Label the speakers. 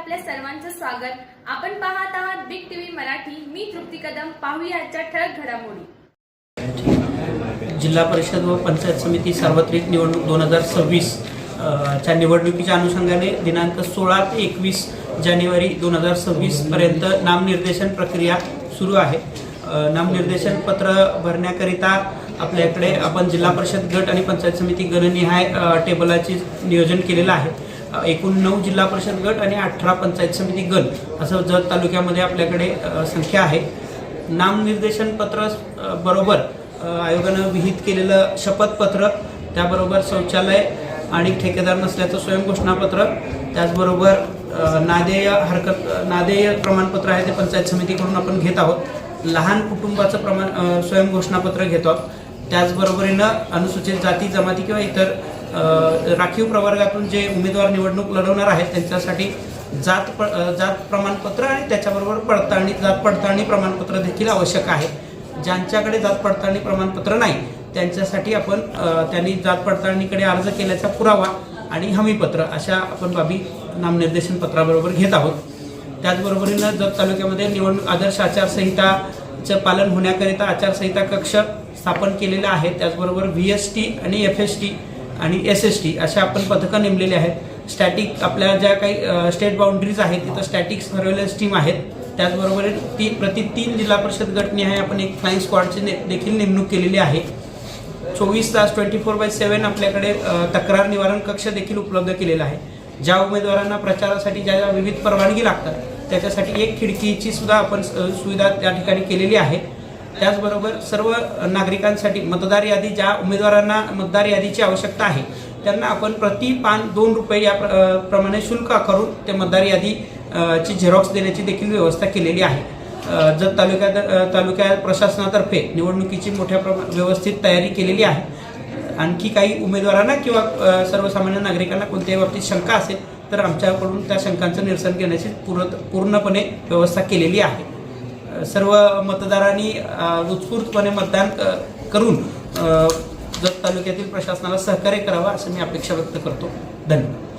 Speaker 1: आपल्या सर्वांचं स्वागत. आपण पाहत आहात बिग टीव्ही मराठी. मी तृप्ती कदम. पाहूया आजच्या ठळक घडामोडी.
Speaker 2: जिल्हा परिषद व पंचायत समिती सार्वत्रिक निवडणूक दोन हजार सव्वीस च्या निवडणुकीच्या अनुषंगाने दिनांक सोळा ते एकवीस जानेवारी दोन हजार सव्वीसपर्यंत नामनिर्देशन प्रक्रिया सुरू आहे. नामनिर्देशन पत्र भरण्याकरिता आपल्याकडे आपण जिल्हा परिषद गट आणि पंचायत समिती गणनिहाय टेबलाचे नियोजन केलेलं आहे. एकूण नऊ जिल्हा परिषद गट आणि अठरा पंचायत समिती गट असं जत तालुक्यामध्ये आपल्याकडे संख्या आहे. नामनिर्देशन पत्र बरोबर आयोगानं विहित केलेलं शपथपत्र त्याबरोबर शौचालय आणि ठेकेदार नसल्याचं स्वयंघोषणापत्र त्याचबरोबर नादेय हरकत नादेय प्रमाणपत्र आहे ते पंचायत समितीकडून आपण घेत आहोत. लहान कुटुंबाचं प्रमाण स्वयंघोषणापत्र घेतो आहोत. त्याचबरोबरीनं अनुसूचित जाती जमाती किंवा इतर राखीव प्रवर्गातून जे उमेदवार निवडणूक लढवणार आहेत त्यांच्यासाठी जात प जात प्रमाणपत्र आणि त्याच्याबरोबर पडताळणी जात पडताळणी प्रमाणपत्र देखील आवश्यक आहे. ज्यांच्याकडे जात पडताळणी प्रमाणपत्र नाही त्यांच्यासाठी आपण त्यांनी जात पडताळणीकडे अर्ज केल्याचा पुरावा आणि हमीपत्र अशा आपण बाबी नामनिर्देशन पत्राबरोबर घेत आहोत. त्याचबरोबरीनं जत तालुक्यामध्ये निवडणूक आदर्श आचारसंहिताचं पालन होण्याकरिता आचारसंहिता कक्ष स्थापन केलेला आहे. त्याचबरोबर व्ही एस टी आणि एफ एस टी आणि एस एस टी अशा आपण पथकं नेमलेली आहेत. स्टॅटिक आपल्या ज्या काही स्टेट बाउंड्रीज आहेत तिथं स्टॅटिक सर्वेलन्स टीम आहेत. त्याचबरोबर ती प्रति तीन जिल्हा परिषद गटनिहाय आपण एक फ्लाईंग स्क्वॉडची ने- देखील नेमणूक केलेली आहे. चोवीस तास ट्वेंटी फोर बाय सेवन आपल्याकडे तक्रार निवारण कक्ष देखील उपलब्ध केलेला आहे. ज्या उमेदवारांना प्रचारासाठी ज्या ज्या विविध परवानगी लागतात त्याच्यासाठी एक खिडकीची सुद्धा आपण सुविधा त्या ठिकाणी केलेली आहे. त्याचबरोबर सर्व नागरिकांसाठी मतदार यादी ज्या उमेदवारांना मतदार यादीची आवश्यकता आहे त्यांना आपण प्रति पान दोन रुपये या प्र- प्रमाणे शुल्क आकारून ते मतदार यादी ची झेरॉक्स देण्याची देखील व्यवस्था केलेली आहे. जर जत तालुक्यात तालुक्या प्रशासनातर्फे निवडणुकीची मोठ्या प्रमा व्यवस्थित तयारी केलेली आहे. आणखी काही उमेदवारांना किंवा सर्वसामान्य नागरिकांना कोणत्याही बाबतीत शंका असेल तर आमच्याकडून त्या शंकांचं निरसन घेण्याची पूर्ण पूर्णपणे व्यवस्था केलेली आहे. सर्व मतदारांनी उत्स्फूर्तपणे मतदान करून जत तालुक्यातील प्रशासनाला सहकार्य करावं असं मी अपेक्षा व्यक्त करतो. धन्यवाद.